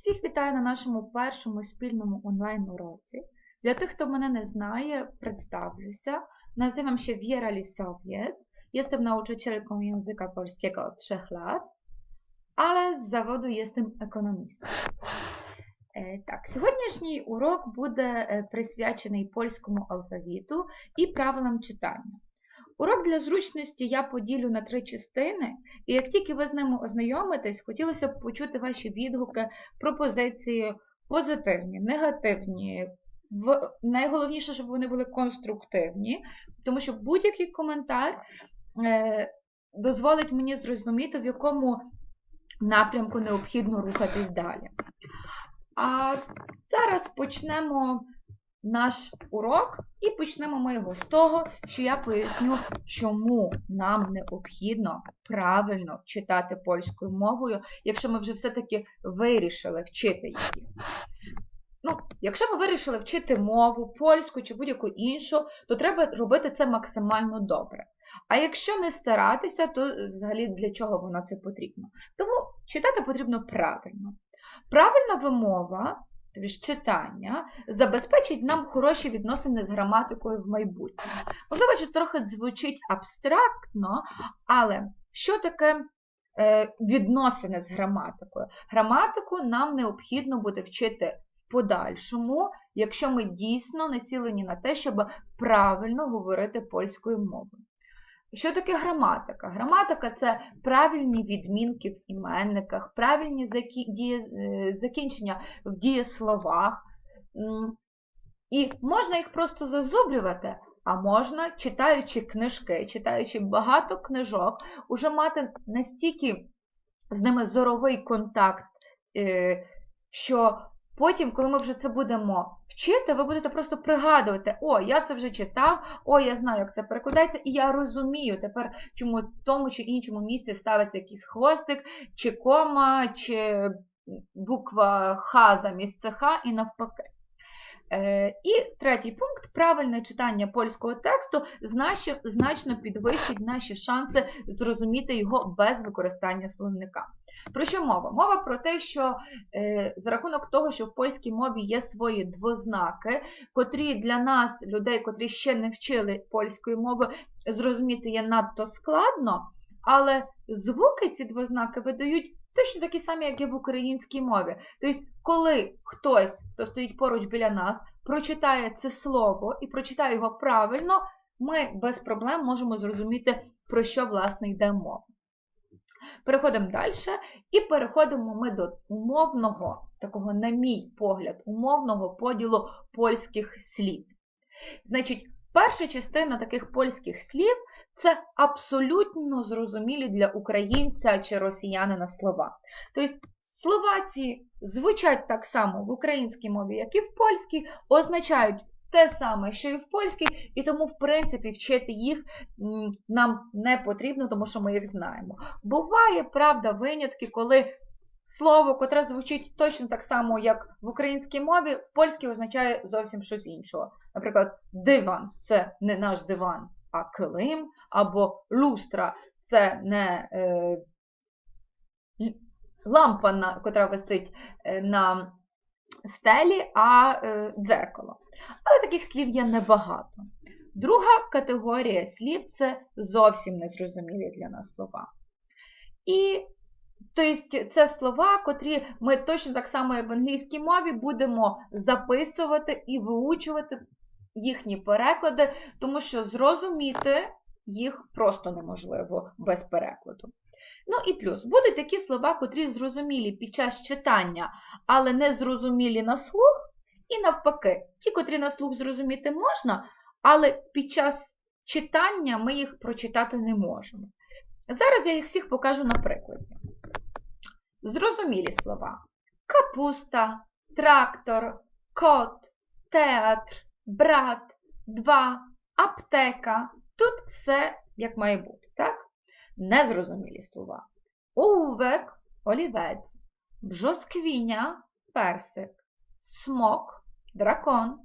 Всіх вітаю на нашому першому спільному онлайн-уроці. Для тих, хто мене не знає, представлюся. Nazywam się Wiera Lisowiec. Jestem nauczycielką języka polskiego od 3 lat, ale z zawodu jestem ekonomistą. Так, сьогоднішній урок буде е, присвячений польському алфавіту і правилам читання. Урок для зручності я поділю на три частини, і як тільки ви з ними ознайомитесь, хотілося б почути ваші відгуки, пропозиції позитивні, негативні. Найголовніше, щоб вони були конструктивні, тому що будь-який коментар е, дозволить мені зрозуміти, в якому напрямку необхідно рухатись далі. А зараз почнемо наш урок і почнемо ми його з того, що я поясню, чому нам необхідно правильно читати польською мовою, якщо ми вже все-таки вирішили вчити її. Ну, Якщо ми вирішили вчити мову, польську чи будь-яку іншу, то треба робити це максимально добре. А якщо не старатися, то взагалі для чого воно це потрібно? Тому читати потрібно правильно. Правильна вимова, тобто читання, забезпечить нам хороші відносини з граматикою в майбутньому. Можливо, що трохи звучить абстрактно, але що таке е, відносини з граматикою? Граматику нам необхідно буде вчити в подальшому, якщо ми дійсно націлені на те, щоб правильно говорити польською мовою. Що таке граматика? Граматика це правильні відмінки в іменниках, правильні закінчення в дієсловах. І можна їх просто зазублювати, а можна, читаючи книжки, читаючи багато книжок, уже мати настільки з ними зоровий контакт, е, що Потім, коли ми вже це будемо вчити, ви будете просто пригадувати, о, я це вже читав, о, я знаю, як це перекладається, і я розумію тепер, чому в тому чи іншому місці ставиться якийсь хвостик, чи кома, чи буква Х замість ЦХ і навпаки. Е, і третій пункт правильне читання польського тексту значно підвищить наші шанси зрозуміти його без використання словника. Про що мова? Мова про те, що е, за рахунок того, що в польській мові є свої двознаки, котрі для нас, людей, котрі ще не вчили польської мови, зрозуміти є надто складно, але звуки ці двознаки видають точно такі самі, як і в українській мові. Тобто, коли хтось, хто стоїть поруч біля нас, прочитає це слово і прочитає його правильно, ми без проблем можемо зрозуміти, про що, власне, йде мова. Переходимо далі і переходимо ми до умовного, такого, на мій погляд, умовного поділу польських слів. Значить, перша частина таких польських слів це абсолютно зрозумілі для українця чи росіянина слова. Тобто, слова ці звучать так само в українській мові, як і в польській, означають те саме, що і в польській, і тому, в принципі, вчити їх нам не потрібно, тому що ми їх знаємо. Буває, правда, винятки, коли слово, котре звучить точно так само, як в українській мові, в польській означає зовсім щось іншого. Наприклад, диван це не наш диван, а килим, або люстра це не е, лампа, котра висить е, на стелі, а е, дзеркало. Але таких слів є небагато. Друга категорія слів це зовсім незрозумілі для нас слова. І тобто, це слова, котрі ми точно так само, як в англійській мові, будемо записувати і виучувати їхні переклади, тому що зрозуміти їх просто неможливо без перекладу. Ну і плюс, будуть такі слова, котрі зрозумілі під час читання, але не зрозумілі на слух, і навпаки, ті, котрі на слух зрозуміти можна, але під час читання ми їх прочитати не можемо. Зараз я їх всіх покажу на прикладі. Зрозумілі слова: капуста, трактор, кот, театр, брат, два, аптека. Тут все як має бути, так? Незрозумілі слова. Оувек, олівець, бжосквіня, персик, смок, дракон,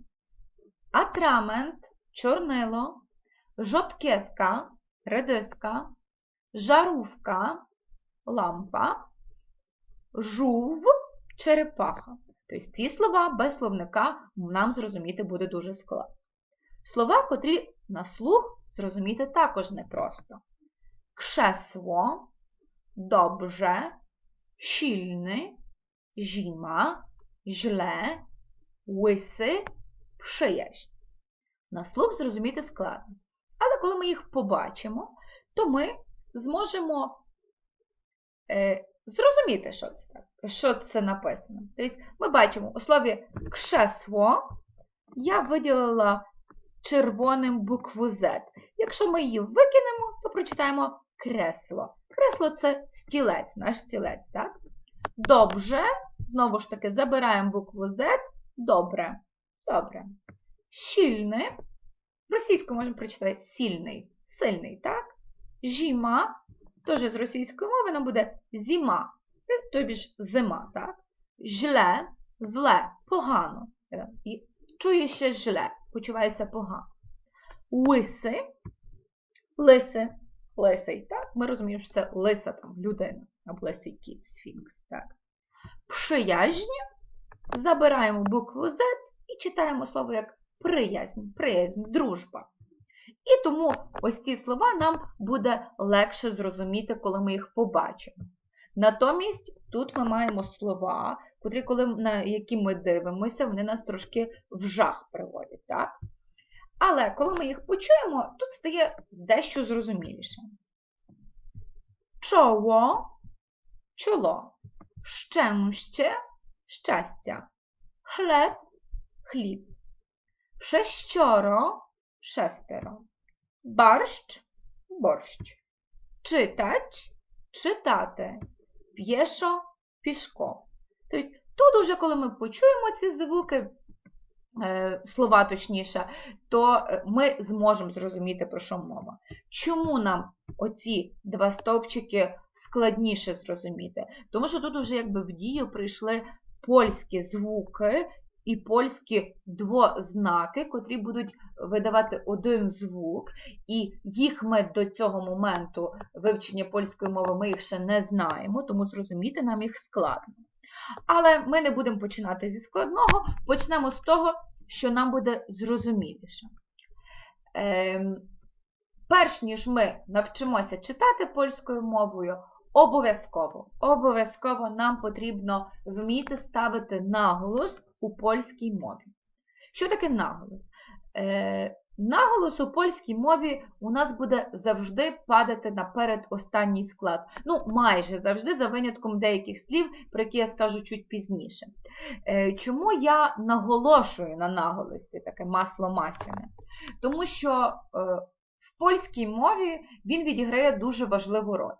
атрамент, чорнило, жовтківка, редиска, жарувка, лампа, жув, черепаха. Тобто ці слова без словника нам зрозуміти буде дуже складно. Слова, котрі на слух зрозуміти також непросто. Кшесло, добре, щільний, зима, źle, łysy, przyjaźń. На слух зрозуміти складно. Але коли ми їх побачимо, то ми зможемо е, зрозуміти, що це, що це написано. Тобто ми бачимо у слові кшесло я виділила червоним букву Z. Якщо ми її викинемо, то прочитаємо кресло. Кресло це стілець, наш стілець. так? Добре, знову ж таки, забираємо букву Z. Добре. Добре. Щільний. Російською можемо прочитати сильний, сильний, так? Жіма, теж з російської мови нам буде зима, тобі ж зима, так? Жле, зле, погано. Чує ще жле, почувається погано. Лиси, лиси, лисий, так? Ми розуміємо, що це лиса там, людина, або лисий кіт, сфінкс, так? Приязнь, забираємо букву Z і читаємо слово як приязнь, приязнь, дружба. І тому ось ці слова нам буде легше зрозуміти, коли ми їх побачимо. Натомість тут ми маємо слова, котрі, коли, на які ми дивимося, вони нас трошки в жах приводять. так? Але коли ми їх почуємо, тут стає дещо зрозуміліше. Чоло, чоло, щемще, щастя, хлеб, хліб, шещоро, шестеро, барщ, борщ, читач, читати, п'єшо, пішко. Тобто тут уже, коли ми почуємо ці звуки, е, слова точніше, то ми зможемо зрозуміти, про що мова. Чому нам оці два стовпчики складніше зрозуміти? Тому що тут уже якби в дію прийшли польські звуки, і польські двознаки, котрі будуть видавати один звук, і їх ми до цього моменту вивчення польської мови ми їх ще не знаємо, тому зрозуміти нам їх складно. Але ми не будемо починати зі складного, почнемо з того, що нам буде зрозуміліше. Ем, перш ніж ми навчимося читати польською мовою, обов'язково обов'язково нам потрібно вміти ставити наголос у польській мові. Що таке наголос? Е, Наголос у польській мові у нас буде завжди падати наперед останній склад. Ну, майже завжди, за винятком деяких слів, про які я скажу чуть пізніше. Е, чому я наголошую на наголосі таке масло масляне? Тому що е, в польській мові він відіграє дуже важливу роль.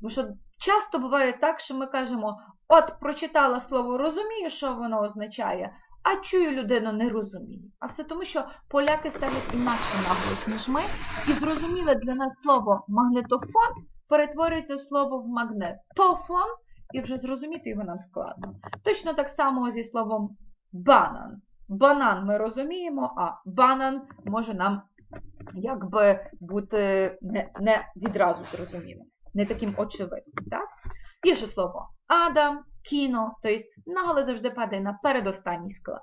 Тому що часто буває так, що ми кажемо, от прочитала слово, розумію, що воно означає, а чую людину не розумію. А все тому, що поляки ставлять інакше наголос, ніж ми, і зрозуміле для нас слово магнетофон перетворюється в слово в магнетофон, і вже зрозуміти його нам складно. Точно так само зі словом банан. Банан ми розуміємо, а банан може нам якби бути не, не відразу зрозумілим, не таким очевидним. Так? Є ще слово Адам, кіно, тобто наголос завжди падає на передостанній склад.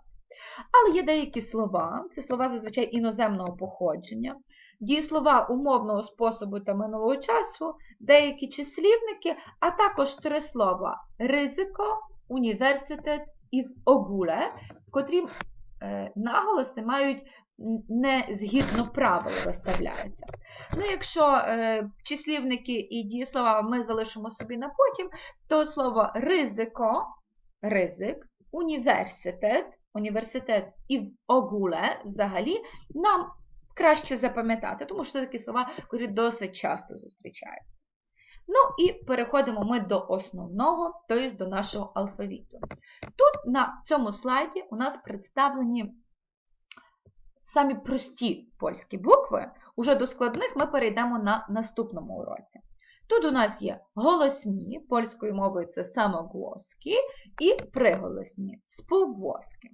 Але є деякі слова, це слова зазвичай іноземного походження, дієслова умовного способу та минулого часу, деякі числівники, а також три слова ризико, університет і в огуле, котрі е, наголоси мають не згідно правил розставляються. Ну, Якщо е, числівники і дієслова ми залишимо собі на потім, то слово ризико, ризик, університет, університет і огуле взагалі нам краще запам'ятати, тому що це такі слова, які досить часто зустрічаються. Ну і переходимо ми до основного, тобто до нашого алфавіту. Тут на цьому слайді у нас представлені самі прості польські букви, уже до складних ми перейдемо на наступному уроці. Тут у нас є голосні, польською мовою це самоглоски, і приголосні співглоски.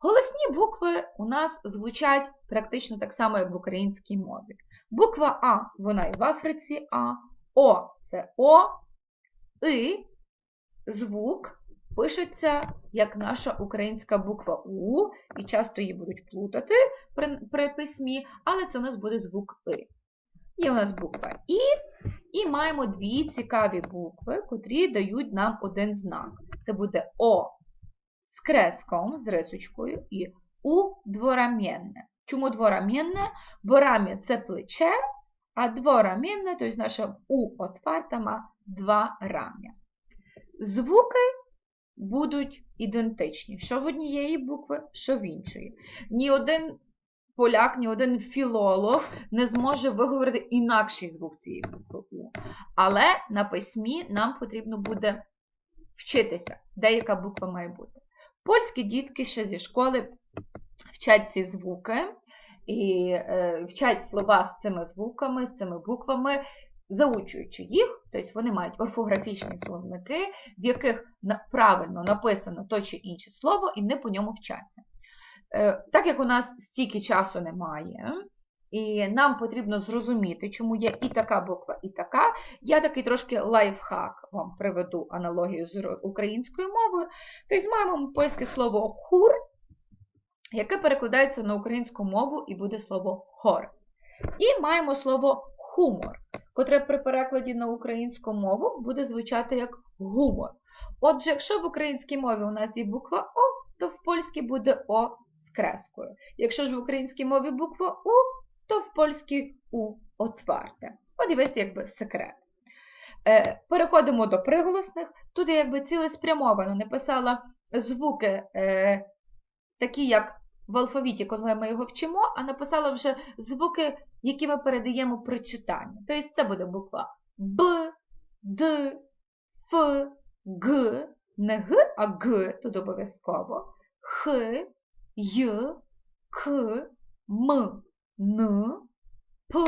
Голосні букви у нас звучать практично так само, як в українській мові. Буква А, вона і в Африці А, О це О, И, звук пишеться як наша українська буква У, і часто її будуть плутати при, при письмі, але це у нас буде звук И. Є у нас буква І, і маємо дві цікаві букви, котрі дають нам один знак. Це буде О з креском, з рисочкою, і У дворам'єнне. Чому дворам'єнне? Бо рам'я – це плече, а дворам'єнне, тобто наша У отварта ма два рам'я. Звуки будуть ідентичні, що в однієї букви, що в іншої. Ні один поляк, ні один філолог не зможе виговорити інакший звук цієї букви У. Але на письмі нам потрібно буде вчитися, де яка буква має бути. Польські дітки ще зі школи вчать ці звуки і е, вчать слова з цими звуками, з цими буквами, заучуючи їх, тобто вони мають орфографічні словники, в яких правильно написано то чи інше слово, і вони по ньому вчаться. Е, Так як у нас стільки часу немає, і нам потрібно зрозуміти, чому є і така буква, і така, я такий трошки лайфхак вам приведу аналогію з українською мовою. Тобто маємо польське слово хур, яке перекладається на українську мову і буде слово хор. І маємо слово хумор, котре при перекладі на українську мову буде звучати як гумор. Отже, якщо в українській мові у нас є буква О, то в польській буде О з крескою. Якщо ж в українській мові буква У, то в польській У отварте. От і весь якби секрет. Е, переходимо до приголосних. Тут я якби цілеспрямовано написала звуки е, такі, як в алфавіті, коли ми його вчимо, а написала вже звуки, які ми передаємо при читанні. Тобто це буде буква Б, Д, Ф, Г, не Г, а Г, тут обов'язково, Х, Й, К, М, Н, П,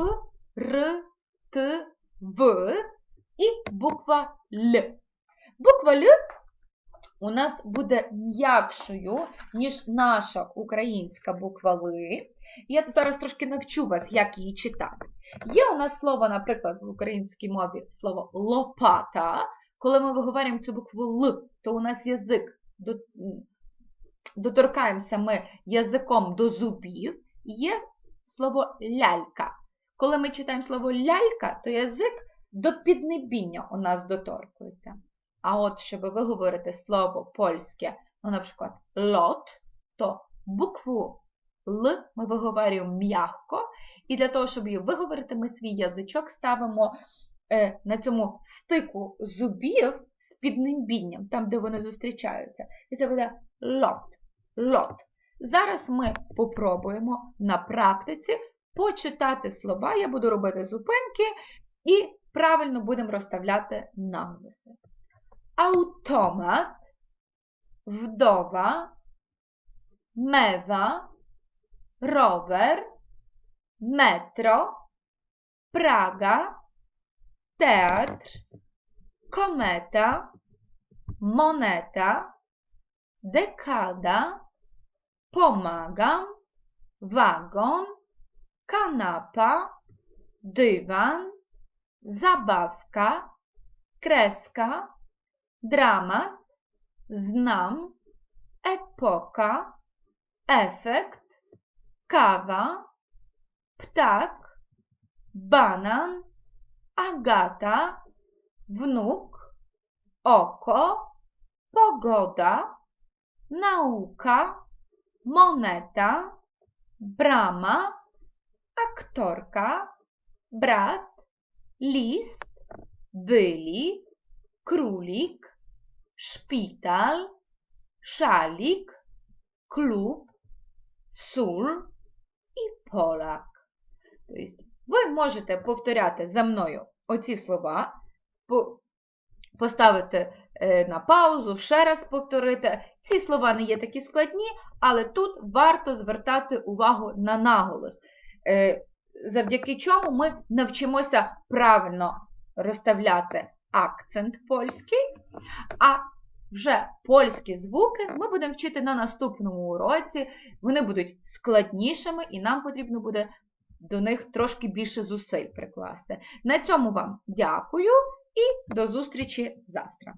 Р, Т, В і буква Л. Буква Л у нас буде м'якшою, ніж наша українська буква Л. Я зараз трошки навчу вас, як її читати. Є у нас слово, наприклад, в українській мові слово лопата. Коли ми виговорюємо цю букву Л, то у нас язик доторкаємося ми язиком до зубів. Є слово лялька. Коли ми читаємо слово лялька, то язик до піднебіння у нас доторкується. А от, щоб виговорити слово польське, ну, наприклад, лот, то букву Л ми виговорюємо м'яко, і для того, щоб її виговорити, ми свій язичок ставимо е, на цьому стику зубів з піднебінням, там, де вони зустрічаються. І це буде лот, лот. Зараз ми попробуємо на практиці почитати слова. Я буду робити зупинки і правильно будемо розставляти наголоси. automat, wdowa, mewa, rower, metro, Praga, teatr, kometa, moneta, dekada, pomagam, wagon, kanapa, dywan, zabawka, kreska, dramat, znam, epoka, efekt, kawa, ptak, banan, agata, wnuk, oko, pogoda, nauka, moneta, brama, aktorka, brat, list, byli, królik, szpital, szalik, klub, sól і полак. Тобто, ви можете повторяти за мною оці слова, поставити на паузу, ще раз повторити. Ці слова не є такі складні, але тут варто звертати увагу на наголос, завдяки чому ми навчимося правильно розставляти акцент польський, а вже польські звуки ми будемо вчити на наступному уроці. Вони будуть складнішими, і нам потрібно буде до них трошки більше зусиль прикласти. На цьому вам дякую і до зустрічі завтра.